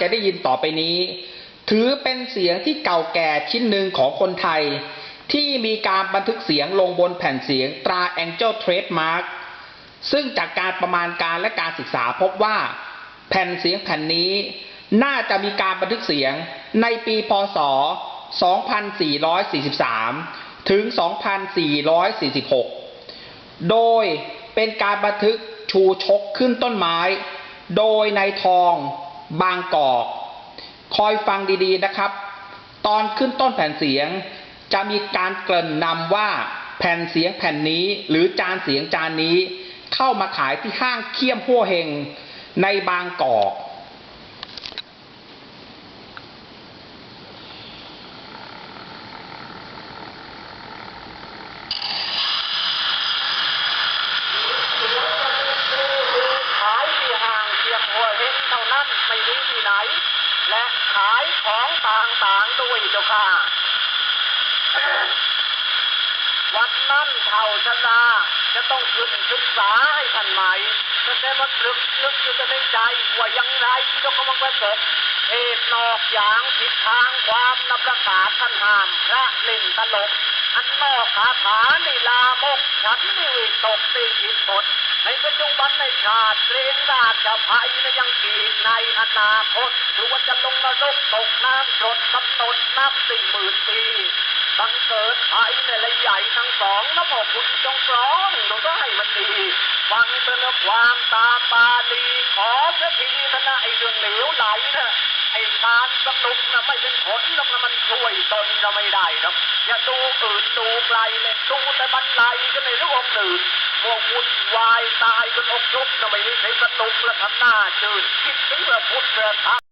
จะได้ยินต่อไปนี้ ถือเป็นเสียงที่เก่าแก่ชิ้นหนึ่งของคนไทย ที่มีการบันทึกเสียงลงบนแผ่นเสียงตรา Angel Trademark ซึ่งจากการประมาณการและการศึกษาพบว่า แผ่นเสียงแผ่นนี้ น่าจะมีการบันทึกเสียงในปีพศ 2443 ถึง 2446 โดยเป็นการบันทึกชูชกขึ้นต้นไม้ โดยนายทอง บางกอก คอยฟังดีๆนะครับ ตอนขึ้นต้นแผ่นเสียง จะมีการเกริ่นนำว่าแผ่นเสียงแผ่นนี้หรือจานเสียงจานนี้ เข้ามาขายที่ห้างเคียมพัวเฮงในบางกอก ขายที่ห้างเทียมหัวเห็นเท่านไม่รู้ที่ไหน และขายของต่างๆด้วยเจ้าค่ะ วันนั้นเท่าชะดาจะต้องขึ้นศึกษาให้ท่านใหม่แต่แต่มันลึกลึกอยู่ในใจว่ายังไงที่ต้องกำลังประสบเหตุนอกอย่างผิดทางความนับประกาศท่านห้ามพระเล่นตลก อันนอกคาถาในลามกฉันนี่วิตกตีผิดกฎ ในปัจจุบันในชาติเกรงราชภัยและยังกีดในอนาคตหรือว่าจะลงนรกตกน้ำกรดกำหนดนับสี่หมื่นปีบังเกิดภัยในระใหญ่ทั้งสองแล้วบอกคุณจงร้องดูก็ให้มันดีฟังเตือนความตามบาลีขอสักทีเถอะนะไอเรื่องเหลวไหลนะ ไอ้การสนุกนะไม่เป็นผลหรอกนะมันช่วยตนเราไม่ได้หรอกอย่าดูอื่นดูไกลเลยดูแต่บรรลัยก็ในเรื่ององค์อื่นมัววุ่นวายตายจนอกทุกข์นะไม่มีใครสนุกและทำหน้าจืดคิดถึงพระพุทธพระธรรม